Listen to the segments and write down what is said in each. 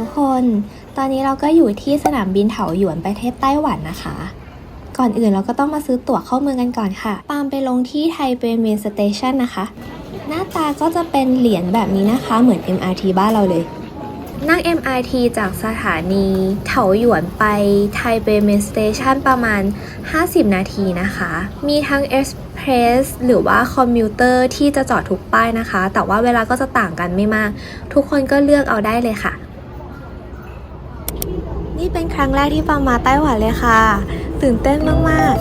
ทุกคน ตอนนี้เราก็อยู่ที่สนามบินเถาหยวนประเทศไต้หวันนะคะ ก่อนอื่นเราก็ต้องมาซื้อตั๋วเข้าเมืองกันก่อนค่ะ ปามไปลงที่ไทเปเมนสเตชันนะคะ หน้าตาก็จะเป็นเหรียญแบบนี้นะคะ เหมือน MRT บ้านเราเลย นั่ง MRT จากสถานีเถาหยวนไปไทเปเมนสเตชันประมาณ 50 นาทีนะคะ มีทั้ง Express หรือว่าคอมมิวเตอร์ที่จะจอดทุกป้ายนะคะ แต่ว่าเวลาก็จะต่างกันไม่มาก ทุกคนก็เลือกเอาได้เลยค่ะ รั้งแรกที่ปามาไต้หวันเลยค่ะ ตื่นเต้นมาก ๆ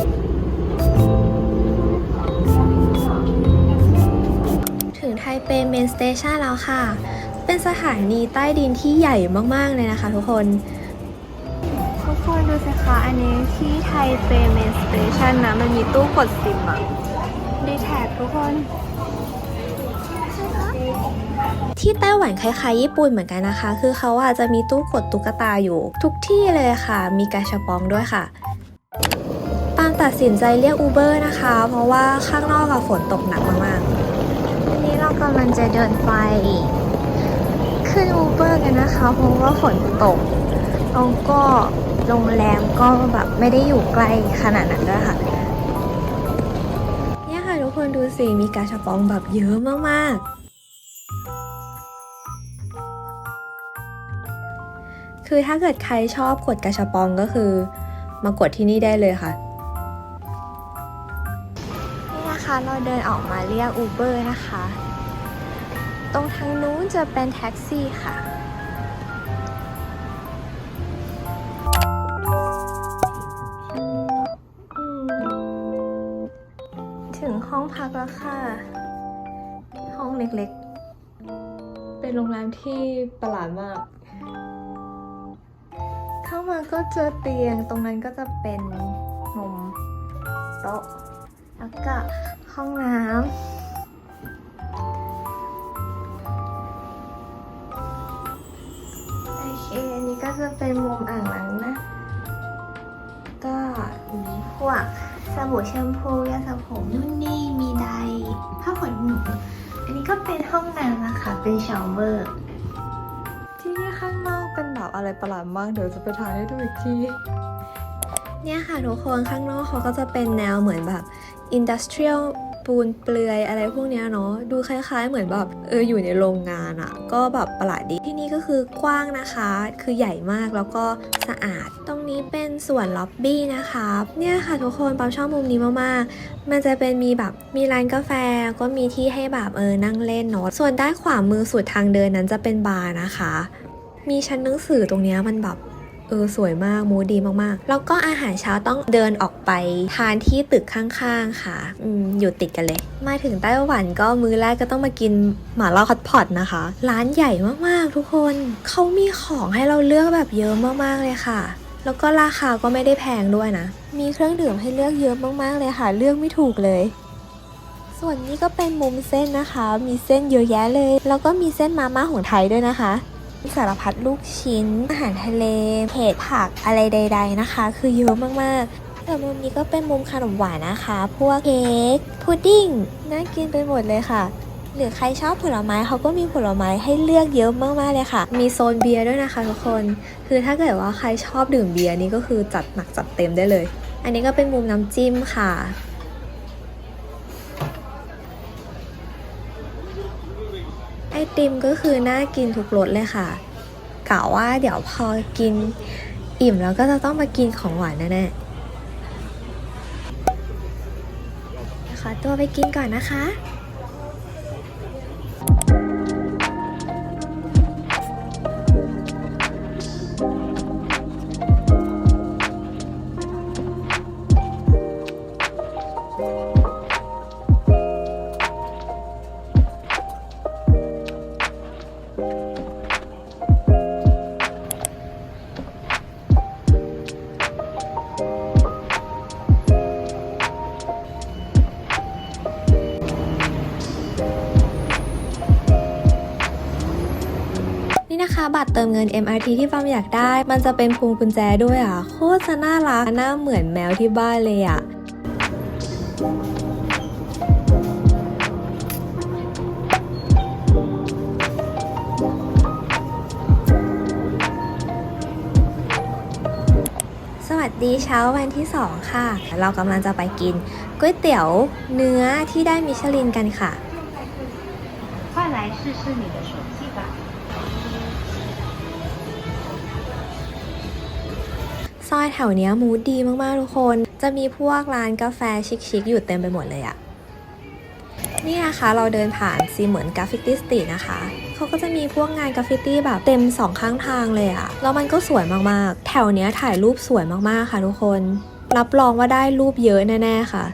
ถึงไทเปเมนสเตชันแล้วค่ะ เป็นสถานีใต้ดินที่ใหญ่มาก ๆ เลยนะคะทุกคน ทุกคนดูสิคะ อันนี้ที่ไทเปเมนสเตชันนะ มันมีตู้กดซิมอะดีแท็กทุกคน ที่ไต้หวันคล้ายๆญี่ปุ่นเหมือนกันนะคะ คือเขาอาจจะมีตู้กดตุ๊กตาอยู่ ทุกที่เลยค่ะ มีกาชาปองด้วยค่ะปามตัดสินใจเรียกอูเบอร์นะคะ เพราะว่าข้างนอกอะฝนตกหนักมากๆวันนี้เรากำลังจะเดินไป ขึ้นอูเบอร์กันนะคะ เพราะว่าฝนตกแล้วก็โรงแรมก็แบบไม่ได้อยู่ใกล้ขนาดนั้นด้วยค่ะเนี่ยค่ะทุกคนดูสิ มีกาชาปองแบบเยอะมากๆ คือถ้าเกิดใครชอบกดกาชาปองก็คือ มากดที่นี่ได้เลยค่ะ นี่นะคะเราเดินออกมาเรียกอูเบอร์นะคะ ตรงทางนู้นจะเป็นแท็กซี่ค่ะอืมถึงห้องพักแล้วค่ะ ห้องเล็กๆ เป็นโรงแรมที่ประหลาดมาก เข้ามาก็เจอเตียงตรงนั้นก็จะเป็นมุมโต๊ะแล้วก็ห้องน้ำโอเคอันนี้ก็จะเป็นมุมอ่างล้างนะ ก็มีพวกสบู่แชมพูยาสระผมนู่นนี่มีไดผ้าขนหนู อันนี้ก็เป็นห้องน้ำนะคะ เป็นชาวเวอร์ อะไรประหลาดมาก เดี๋ยวจะไปถ่ายให้ดูอีกที เนี่ยค่ะทุกคนข้างนอกเขาก็จะเป็นแนวเหมือนแบบอินดัสเทรียลปูนเปลือยอะไรพวกเนี้ยเนาะดูคล้ายๆ เหมือนแบบเอออยู่ในโรงงานอะ่ะ ก็แบบประหลาดดีที่นี่ก็คือกว้างนะคะ คือใหญ่มากแล้วก็สะอาด ตรงนี้เป็นส่วนล็อบบี้นะคะเนี่ยค่ะทุกคนปั๊มชอบมุมนี้มากๆ มันจะเป็นมีแบบมีร้านกาแฟก็มีที่ให้แบบเออนั่งเล่นเนาะส่วนด้านขวามือสุดทางเดินนั้นจะเป็นบาร์นะคะ มีชั้นหนังสือตรงนี้มันแบบเออสวยมากมูดีมากๆ แล้วก็อาหารเช้าต้องเดินออกไปทานที่ตึกข้างๆค่ะอืมอยู่ติดกันเลย มาถึงไต้หวันก็มื้อแรกก็ต้องมากินหม่าล่าฮอตพอตนะคะ ร้านใหญ่มากๆทุกคนเขามีของให้เราเลือกแบบเยอะมากๆเลยค่ะ แล้วก็ราคาก็ไม่ได้แพงด้วยนะ มีเครื่องดื่มให้เลือกเยอะมากๆเลยค่ะ เลือกไม่ถูกเลย ส่วนนี้ก็เป็นมุมเส้นนะคะ มีเส้นเยอะแยะเลย แล้วก็มีเส้นมาม่าของไทยด้วยนะคะ สารพัดลูกชิ้น อาหารทะเลเห็ดผักอะไรใด ๆนะคะ คือเยอะมากๆแต่มุมนี้ก็เป็นมุมขนมหวานนะคะ พวกเค้กพุดดิ้งน่ากินไปหมดเลยค่ะ หรือใครชอบผลไม้เขาก็มีผลไม้ให้เลือกเยอะมากๆเลยค่ะ มีโซนเบียร์ด้วยนะคะทุกคน คือถ้าเกิดว่าใครชอบดื่มเบียร์นี่ก็คือจัดหนักจัดเต็มได้เลย อันนี้ก็เป็นมุมน้ำจิ้มค่ะ ไอ ติมก็คือน่ากินทุกรสเลยค่ะกะว่าเดี๋ยวพอกินอิ่มแล้วก็จะต้องมากินของหวานแน่ๆขอตัวไปกินก่อนนะคะ นะคะบัตรเติมเงิน MRT ที่ฟาร์มอยากได้ มันจะเป็นพวงกุญแจด้วยอะ โคตรจะน่ารักหน้าเหมือนแมวที่บ้านเลยอะสวัสดีเช้าวันที่ 2 ค่ะ เรากำลังจะไปกินก๋วยเตี๋ยวเนื้อที่ได้มิชลินกันค่ะ快来试试你的手 ซอยแถวเนี้ยมูดดีมากๆทุกคน จะมีพวกร้านกาแฟชิคๆอยู่เต็มไปหมดเลยอะนี่นะคะเราเดินผ่านซีเหมือนกราฟฟิตี้สตรีทนะคะเขาก็จะมีพวกงานกราฟฟิตี้แบบเต็มสองข้างทางเลยอะแล้วมันก็สวยมากๆ แถวเนี้ยถ่ายรูปสวยมากๆค่ะทุกคน รับรองว่าได้รูปเยอะแน่ๆค่ะ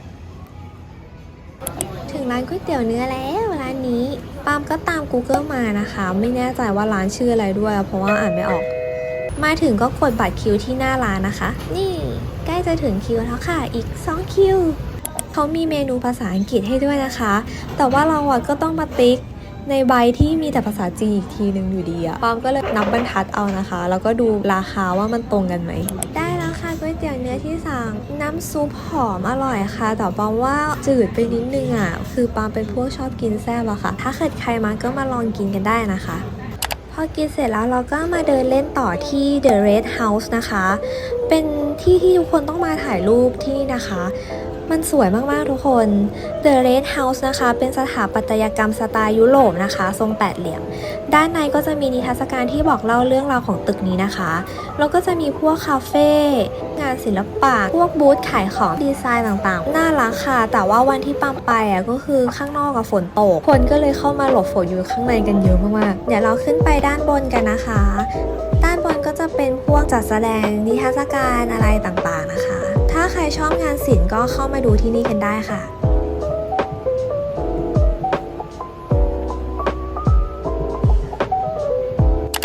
ถึงร้านก๋วยเตี๋ยวเนื้อแล้วร้านนี้ปามก็ตาม Google มานะคะ ไม่แน่ใจว่าร้านชื่ออะไรด้วย เพราะว่าอ่านไม่ออก มาถึงก็กดบัตรคิวที่หน้าร้านนะคะ นี่ใกล้จะถึงคิวแล้วค่ะ อีก 2 คิว เขามีเมนูภาษาอังกฤษให้ด้วยนะคะ แต่ว่าเราอะก็ต้องมาติ๊กในใบที่มีแต่ภาษาจีนอีกทีหนึ่งอยู่ดีอะปามก็เลยนับบรรทัดเอานะคะ แล้วก็ดูราคาว่ามันตรงกันไหม ได้แล้วค่ะก๋วยเตี๋ยวเนื้อที่สั่งน้ำซุปหอมอร่อยค่ะ แต่ปามว่าจืดไปนิดนึงอะคือปามเป็นพวกชอบกินแซ่บอะค่ะ ถ้าเกิดใครมาก็มาลองกินกันได้นะคะ พอกินเสร็จแล้วเราก็มาเดินเล่นต่อที่ The Red House นะคะ เป็นที่ที่ทุกคนต้องมาถ่ายรูปที่นี่นะคะมันสวยมากๆทุกคน The Red House นะคะ เป็นสถาปัตยกรรมสไตล์ยุโรปนะคะ ทรงแปดเหลี่ยม ด้านในก็จะมีนิทรรศการที่บอกเล่าเรื่องราวของตึกนี้นะคะ แล้วก็จะมีพวกคาเฟ่งานศิลปะ พวกบูธขายของดีไซน์ต่างๆ น่ารักค่ะ แต่ว่าวันที่ปังไปอะก็คือข้างนอกกับฝนตก คนก็เลยเข้ามาหลบฝนอยู่ข้างในกันเยอะมากๆ เดี๋ยวเราขึ้นไปด้านบนกันนะคะ ด้านบนก็จะเป็นพวกจัดแสดงนิทรรศการอะไรต่างๆนะคะ ถ้าใครชอบงานศิลป์ก็เข้ามาดูที่นี่กันได้ค่ะ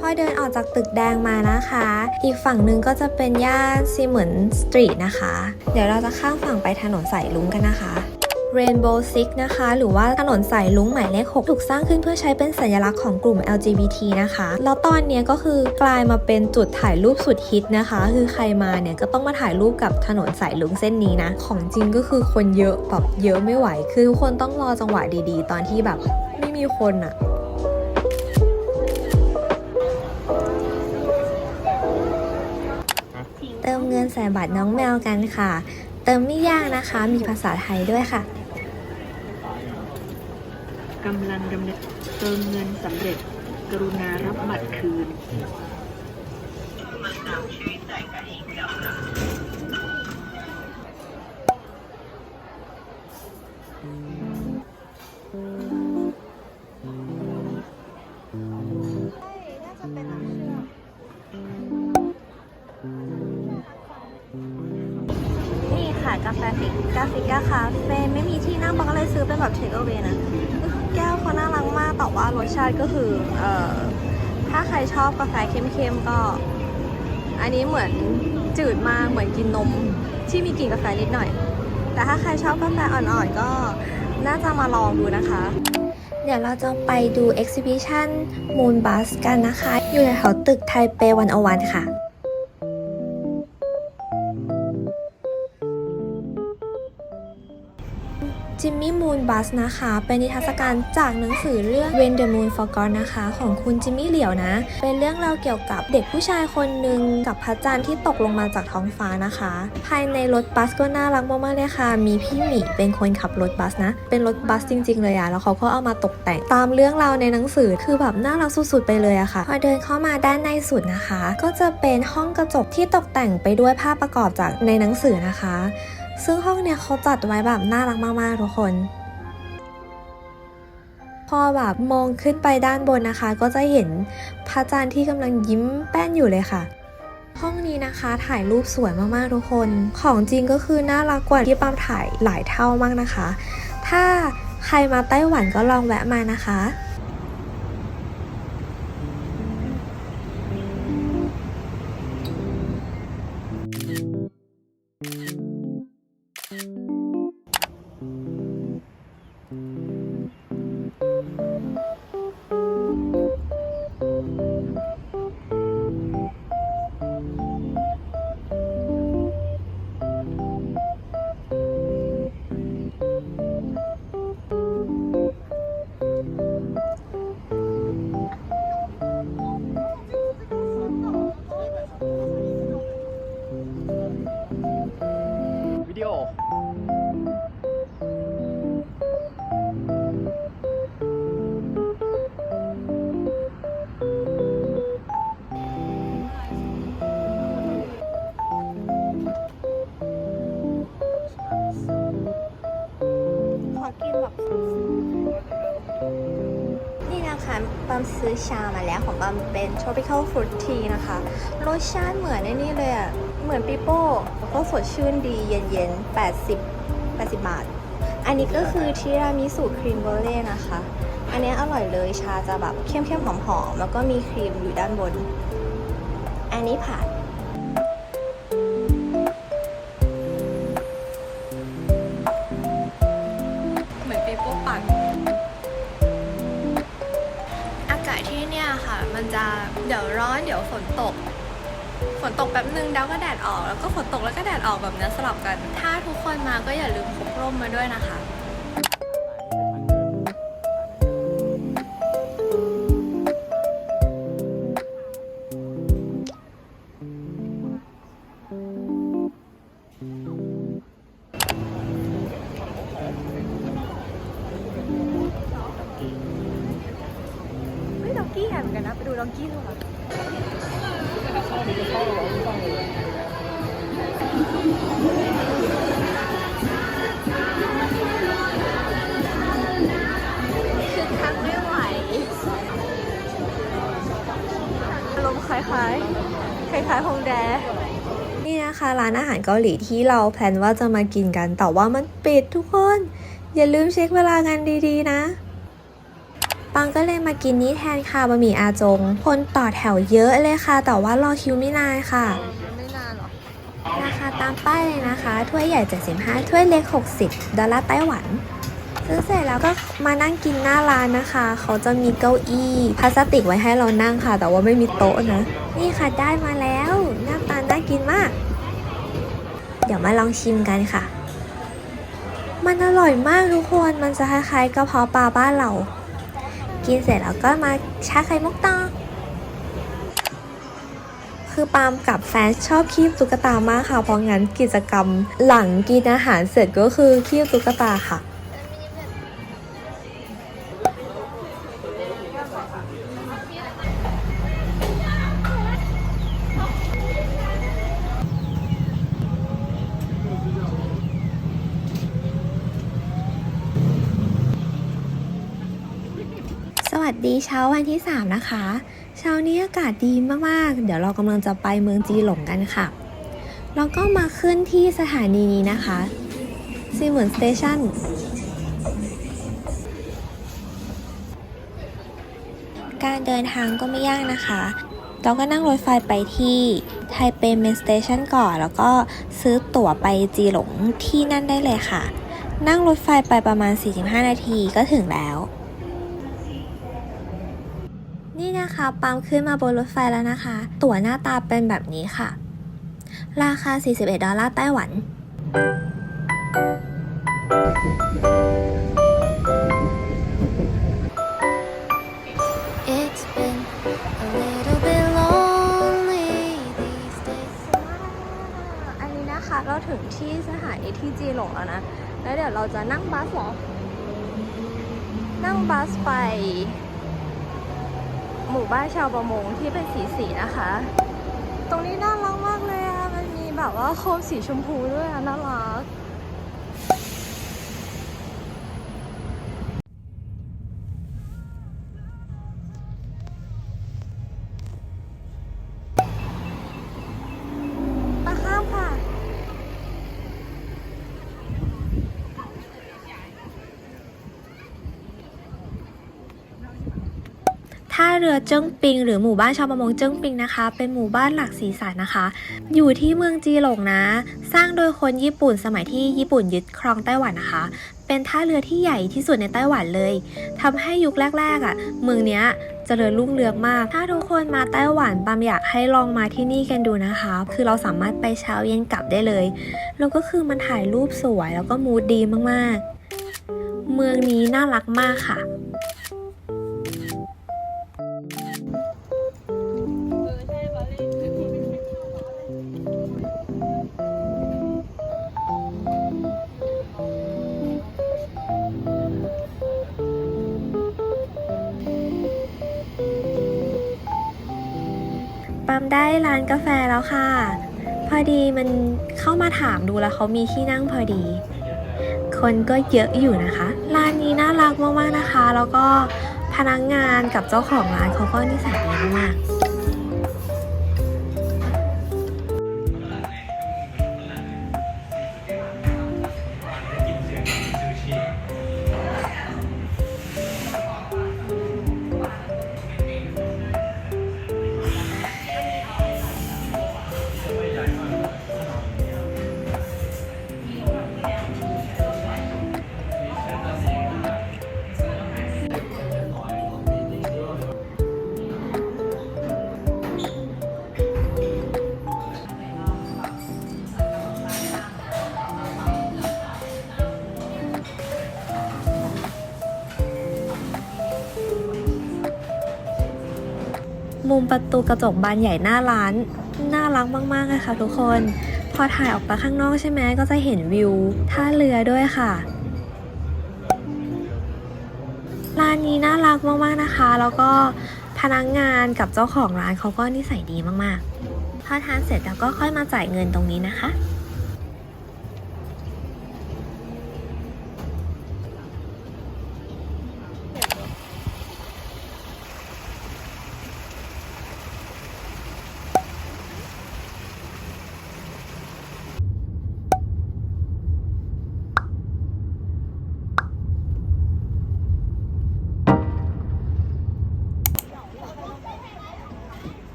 พอเดินออกจากตึกแดงมานะคะ อีกฝั่งหนึ่งก็จะเป็นย่านซีเหมือนสตรีทนะคะ เดี๋ยวเราจะข้ามฝั่งไปถนนสายลุงกันนะคะ Rainbow Six นะคะ หรือว่าถนนสายลุงหมายเลข 6 ถูกสร้างขึ้นเพื่อใช้เป็นสัญลักษณ์ของกลุ่ม LGBT นะคะ แล้วตอนเนี้ยก็คือกลายมาเป็นจุดถ่ายรูปสุดฮิตนะคะ คือใครมาเนี่ยก็ต้องมาถ่ายรูปกับถนนสายลุงเส้นนี้นะ ของจริงก็คือคนเยอะแบบเยอะไม่ไหว คือทุกคนต้องรอจังหวะดีๆ ตอนที่แบบไม่มีคนอะเติมเงินใส่บัตรน้องแมวกันค่ะ เติมไม่ยากนะคะ มีภาษาไทยด้วยค่ะ กำลังดำเนินเติมเงินสำเร็จ กรุณารับบัตรคืนนี่ค่ะ กาแฟฟิกกาฟิกาคาเฟ่ไม่มีที่นั่งปาก็เลยซื้อเป็นแบบเทคเอาเวนะแก้วเขาน่า บอกมากแต่ว่ารสชาติก็คือเอ่อถ้าใครชอบกาแฟเข้มๆก็ อันนี้เหมือนจืดมากเหมือนกินนมที่มีกลิ่นกาแฟนิดหน่อย แต่ถ้าใครชอบกาแฟอ่อนๆก็น่าจะมาลองดูนะคะ เดี๋ยวเราจะไปดู Exhibition Moon Bus กันนะคะ อยู่แถวตึกไทเปวันอวันค่ะ จิมมี่มูนบัสนะคะ เป็นนิทรรศการจากหนังสือเรื่อง When the Moon Forgot นะคะ ของคุณจิมมี่เหลียวนะ เป็นเรื่องราวเกี่ยวกับเด็กผู้ชายคนหนึ่งกับพระจันทร์ที่ตกลงมาจากท้องฟ้านะคะ ภายในรถบัสก็น่ารักมากๆเลยค่ะ มีพี่หมีเป็นคนขับรถบัสนะ เป็นรถบัสจริง ๆ เลยอะแล้วเขาก็เอามาตกแต่งตามเรื่องราวในหนังสือคือแบบน่ารักสุดๆไปเลยอะค่ะ พอเดินเข้ามาด้านในสุดนะคะ ก็จะเป็นห้องกระจกที่ตกแต่งไปด้วยภาพประกอบจากในหนังสือนะคะ ซึ่งห้องเนี่ยเขาจัดไว้แบบน่ารักมากๆทุกคน พอแบบมองขึ้นไปด้านบนนะคะ ก็จะเห็นพระจันทร์ที่กำลังยิ้มแป้นอยู่เลยค่ะ ห้องนี้นะคะถ่ายรูปสวยมากๆทุกคน ของจริงก็คือน่ารักกว่าที่ปามถ่ายหลายเท่ามากนะคะ ถ้าใครมาไต้หวันก็ลองแวะมานะคะ ซื้อชามาแล้วของบัมเป็น tropical fruit tea นะคะ รสชาติเหมือนในนี่เลยอะเหมือนปีโป้แล้วก็สดชื่นดีเย็นๆ 80 80 บาท อันนี้ก็คือทีรามิสุครีมโบเล่นะคะ อันนี้อร่อยเลยชาจะแบบเข้มๆหอมๆ แล้วก็มีครีมอยู่ด้านบน อันนี้ผ่าน ฝนตกแป๊บนึงดาวก็แดดออก แล้วก็ฝนตกแล้วก็แดดออกแบบนี้สลับกัน ถ้าทุกคนมาก็อย่าลืมพกร่มมาด้วยนะคะ ร้านอาหารเกาหลีที่เราแพลนว่าจะมากินกัน แต่ว่ามันปิดทุกคน อย่าลืมเช็คเวลางานดีๆ นะปังก็เลยมากินนี้แทนค่ะบะหมี่อาจง คนต่อแถวเยอะเลยค่ะ แต่ว่ารอคิวไม่นานค่ะไม่นานหรอราคาตามป้ายเลยนะคะ ถ้วยใหญ่ 75 ถ้วยเล็ก 60 ดอลลาร์ไต้หวัน ซื้อเสร็จแล้วก็มานั่งกินหน้าร้านนะคะ เขาจะมีเก้าอี้พลาสติกไว้ให้เรานั่งค่ะ แต่ว่าไม่มีโต๊ะนะ นี่ค่ะได้มาแล้ว หน้าตาน่ากินมาก เดี๋ยวมาลองชิมกันค่ะ มันอร่อยมากทุกคน มันจะคล้ายๆกระเพาะปลาบ้านเรา กินเสร็จแล้วก็มาชาไข่มุกต่อคือปามกับแฟนชอบคีบตุ๊กตามากค่ะ เพราะงั้นกิจกรรมหลังกินอาหารเสร็จก็คือคีบตุ๊กตาค่ะ วัสดีเช้าวันที่ 3 นะคะ เช้านี้อากาศดีมากๆ เดี๋ยวเรากำลังจะไปเมืองจีหลงกันค่ะ เราก็มาขึ้นที่สถานีนี้นะคะซีเหมือนสเตชันการเดินทางก็ไม่ยากนะคะ เราก็นั่งรถไฟไปที่ไทเปเมนสเตชันก่อน แล้วก็ซื้อตั๋วไปจีหลงที่นั่นได้เลยค่ะ นั่งรถไฟไปประมาณ 45 นาทีก็ถึงแล้ว นี่นะคะปั๊มขึ้นมาบนรถไฟแล้วนะคะ ตั๋วหน้าตาเป็นแบบนี้ค่ะ ราคา 41 ดอลลาร์ไต้หวัน It's been a little bit lonely these days อันนี้นะคะเราถึงที่สถานีที่จีหลงแล้วนะ แล้วเดี๋ยวเราจะนั่งบัสเหรอ นั่งบัสไปห มู่บ้านชาวประมงที่เป็นสีสีนะคะ ตรงนี้น่ารักมากเลยอะมันมีแบบว่าโคมสีชมพูด้วยอะน่ารัก มาข้ามค่ะ ท่า เรือเจิ้งปิง หรือหมู่บ้านชาวประมงเจิ้งปิงนะคะ เป็นหมู่บ้านหลักสีสันนะคะ อยู่ที่เมืองจีหลงนะ สร้างโดยคนญี่ปุ่นสมัยที่ญี่ปุ่นยึดครองไต้หวันนะคะ เป็นท่าเรือที่ใหญ่ที่สุดในไต้หวันเลยทำให้ยุคแรกๆอะ่ะ เมืองเนี้ยเจริญรุ่งเรืองมาก ถ้าทุกคนมาไต้หวันปามอยากให้ลองมาที่นี่กันดูนะคะ คือเราสามารถไปเช้าเย็นกลับได้เลย แล้วก็คือมันถ่ายรูปสวยแล้วก็มูดดีมากๆ เมืองนี้น่ารักมากค่ะ ได้ร้านกาแฟแล้วค่ะ พอดีมันเข้ามาถามดูแล้วเขามีที่นั่งพอดี คนก็เยอะอยู่นะคะ ร้านนี้น่ารักมากๆนะคะ แล้วก็พนักงานกับเจ้าของร้านเขาก็นิสัยดีมากๆ มุมประตูกระจกบานใหญ่หน้าร้าน น่ารักมากๆเลยค่ะทุกคน พอถ่ายออกไปข้างนอกใช่ไหมก็จะเห็นวิวท่าเรือด้วยค่ะ ร้านนี้น่ารักมากๆนะคะ แล้วก็พนักงานกับเจ้าของร้านเขาก็นิสัยดีมากๆ พอทานเสร็จแล้วก็ค่อยมาจ่ายเงินตรงนี้นะคะ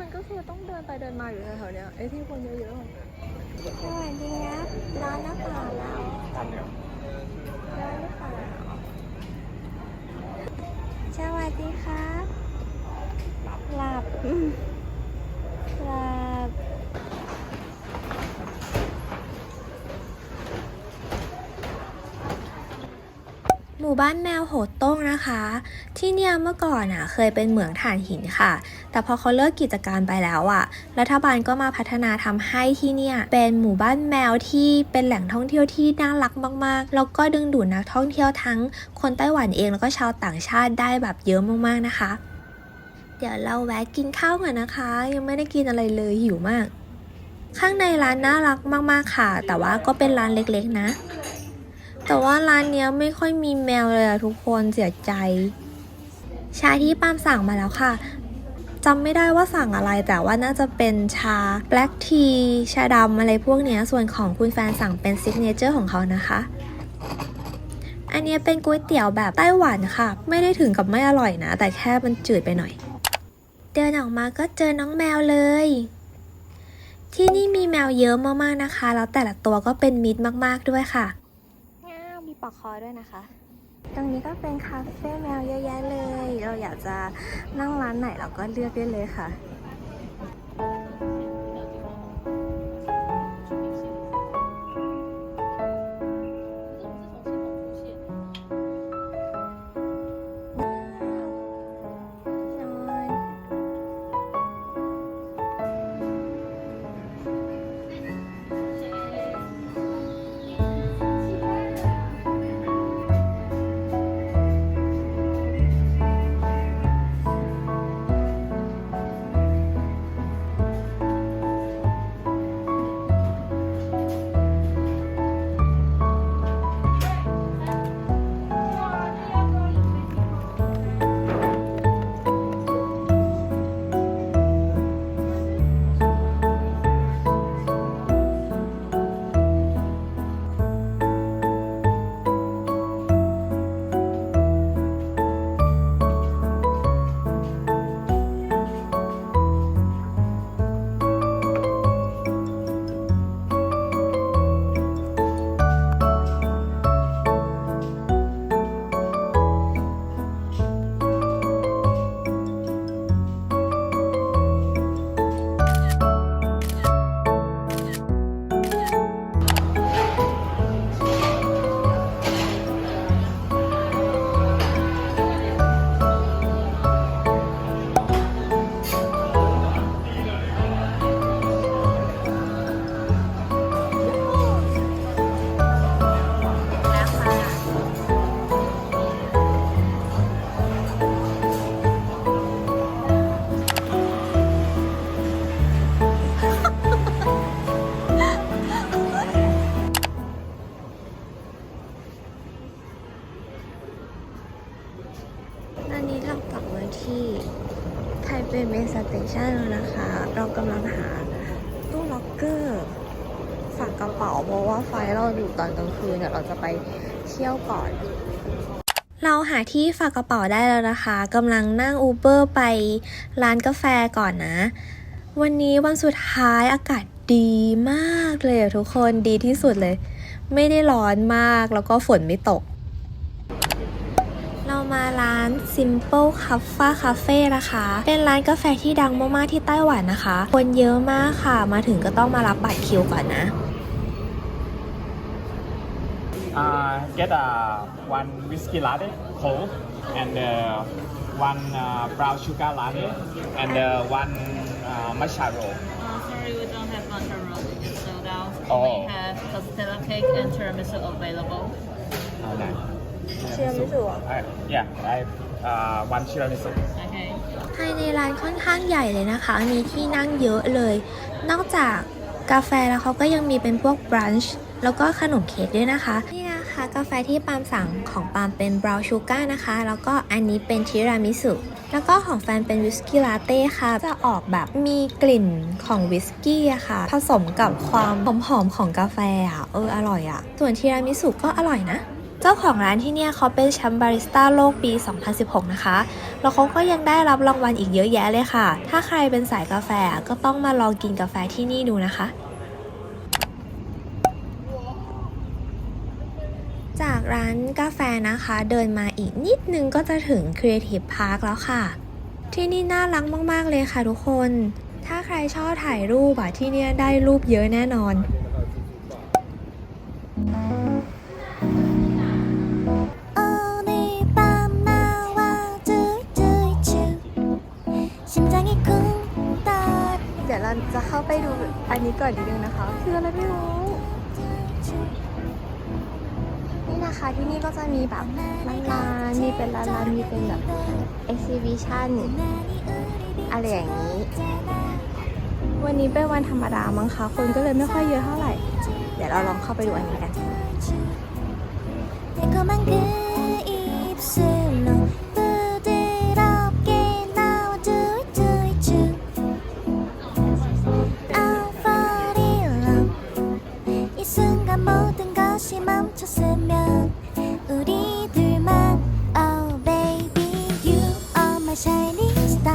มันก็คือต้องเดินไปเดินมาอยู่แถวๆเนี้ยไอ้ที่คนเยอะๆอะสวัสดีครับร้านหน้ำเปล่าเราร้านน้ำเปล่าสวัสดีครับหลับอืมหลับ ห มู่บ้านแมวโหดโต้งนะคะ ที่เนี่ยเมื่อก่อนอะเคยเป็นเหมืองถ่านหินค่ะ แต่พอเขาเลิกกิจการไปแล้วอะ รัฐบาลก็มาพัฒนาทำให้ที่เนี่ยเป็นหมู่บ้านแมวที่เป็นแหล่งท่องเที่ยวที่น่ารักมากๆ แล้วก็ดึงดูดนักท่องเที่ยวทั้งคนไต้หวันเองแล้วก็ชาวต่างชาติได้แบบเยอะมากๆนะคะ เดี๋ยวเราแวะกินข้าวก่อนนะคะ ยังไม่ได้กินอะไรเลยหิวมาก ข้างในร้านน่ารักมากๆค่ะ แต่ว่าก็เป็นร้านเล็กๆนะ แต่ว่าร้านเนี้ยไม่ค่อยมีแมวเลยอะทุกคนเสียใจ ชาที่ปามสั่งมาแล้วค่ะจำไม่ได้ว่าสั่งอะไรแต่ว่าน่าจะเป็นชา black tea ชาดำอะไรพวกเนี้ยส่วนของคุณแฟนสั่งเป็นซิกเนเจอร์ของเขานะคะ อันนี้เป็นก๋วยเตี๋ยวแบบไต้หวันค่ะ ไม่ได้ถึงกับไม่อร่อยนะ แต่แค่มันจืดไปหน่อย เดินออกมาก็เจอน้องแมวเลย ที่นี่มีแมวเยอะมากๆนะคะ แล้วแต่ละตัวก็เป็นมิตรมากๆด้วยค่ะ ปอกคอด้วยนะคะ ตรงนี้ก็เป็นคาเฟ่แมวเยอะแยะเลย เราอยากจะนั่งร้านไหนเราก็เลือกได้เลยค่ะ ที่ฝากกระเป๋าได้แล้วนะคะกำลังนั่งอูเบอร์ไปร้านกาแฟก่อนนะ วันนี้วันสุดท้ายอากาศดีมากเลยทุกคนดีที่สุดเลย ไม่ได้ร้อนมากแล้วก็ฝนไม่ตก เรามาร้าน Simple Cafe Cafe นะคะ เป็นร้านกาแฟที่ดังมากๆที่ไต้หวันนะคะ คนเยอะมากค่ะ มาถึงก็ต้องมารับบัตรคิวก่อนนะ Uh, get a one whiskey latte cold and uh, one uh, brown sugar latte and uh, one uh, matcha roll. Uh, sorry, we don't have matcha roll. It's sold out. Oh. We have castella cake and tiramisu available. Okay. Tiramisu Uh, yeah, I uh, one tiramisu. Okay. ภายในร้านค่อนข้างใหญ่เลยนะคะ มีที่นั่งเยอะเลย นอกจากกาแฟแล้วเขาก็ยังมีเป็นพวกบรันช์แล้วก็ขนมเค้กด้วยนะคะนี่นะ คะ กาแฟที่ปาล์มสั่งของปาล์มเป็นบราวน์ชูการ์นะคะ แล้วก็อันนี้เป็นทิรามิสุแล้วก็ของแฟนเป็นวิสกี้ลาเต้ค่ะ จะออกแบบมีกลิ่นของวิสกี้อะค่ะ ผสมกับความหอมๆของกาแฟอะเอออร่อยอะส่วนทิรามิสุก็อร่อยนะ เจ้าของร้านที่เนี่ยเขาเป็นแชมป์บาริสต้าโลกปี 2016 นะคะ แล้วเขาก็ยังได้รับรางวัลอีกเยอะแยะเลยค่ะ ถ้าใครเป็นสายกาแฟก็ต้องมาลองกินกาแฟที่นี่ดูนะคะ จาก ร้านกาแฟนะคะ เดินมาอีกนิดนึงก็จะถึง Creative Park แล้วค่ะ ที่นี่น่ารักมากๆเลยค่ะทุกคน ถ้าใครชอบถ่ายรูปอะที่นี่ได้รูปเยอะแน่นอนเดี๋ยวเราจะเข้าไปดูอันนี้ก่อนนิดนึงนะคะ คืออะไรไม่รู้ ที่นี่ก็จะมีแบบร้านๆมีเป็นร้านๆมีเป็นแบบ exhibition อะไรอย่างนี้ วันนี้เป็นวันธรรมดามั้งคะ คนก็เลยไม่ค่อยเยอะเท่าไหร่ เดี๋ยวเราลองเข้าไปดูอันนี้กัน た」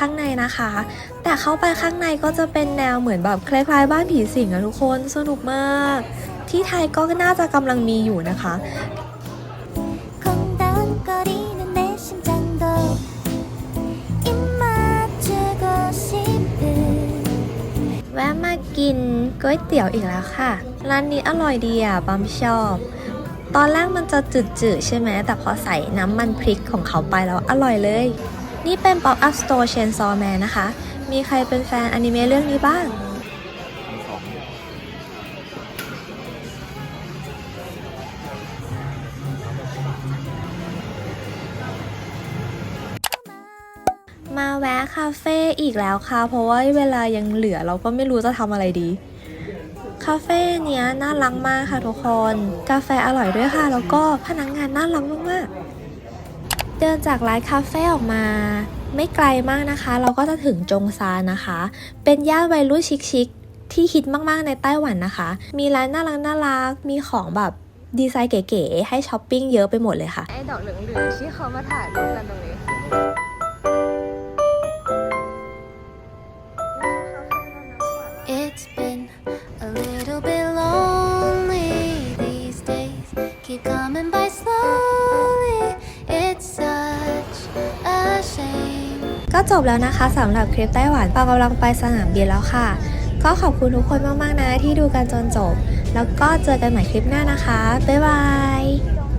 ข้างในนะคะ แต่เข้าไปข้างในก็จะเป็นแนวเหมือนแบบคล้ายๆบ้านผีสิงอะทุกคนสนุกมาก ที่ไทยก็น่าจะกำลังมีอยู่นะคะแวะมากินก๋วยเตี๋ยวอีกแล้วค่ะ ร้านนี้อร่อยดีอะบอมชอบ ตอนแรกมันจะจืดๆใช่ไหมแต่พอใส่น้ำมันพริกของเขาไปแล้วอร่อยเลย นี่เป็น Pop Up Store Chainsaw Man นะคะ มีใครเป็นแฟนอนิเมะเรื่องนี้บ้าง มาแวะคาเฟ่อีกแล้วค่ะ เพราะว่าเวลายังเหลือเราก็ไม่รู้จะทำอะไรดี คาเฟ่เนี้ยน่ารักมากค่ะทุกคน กาแฟอร่อยด้วยค่ะ แล้วก็พนักงานน่ารักมากๆ เดินจากร้านคาเฟ่ออกมา ไม่ไกลมากนะคะ เราก็จะถึงจงซานนะคะ เป็นย่านวัยรุ่นชิคๆที่ฮิตมากๆในไต้หวันนะคะ มีร้านน่ารักน่ารักมีของแบบดีไซน์เก๋ๆให้ช้อปปิ้งเยอะไปหมดเลยค่ะ ไอ้ดอกเหลืองๆที่เขามาถ่ายรูปกันตรงนี้ ก็จบแล้วนะคะสำหรับคลิปไต้หวันปากำลังไปสนามบินแล้วค่ะ ก็ขอบคุณทุกคนมากๆนะที่ดูกันจนจบ แล้วก็เจอกันใหม่คลิปหน้านะคะ บ๊ายบาย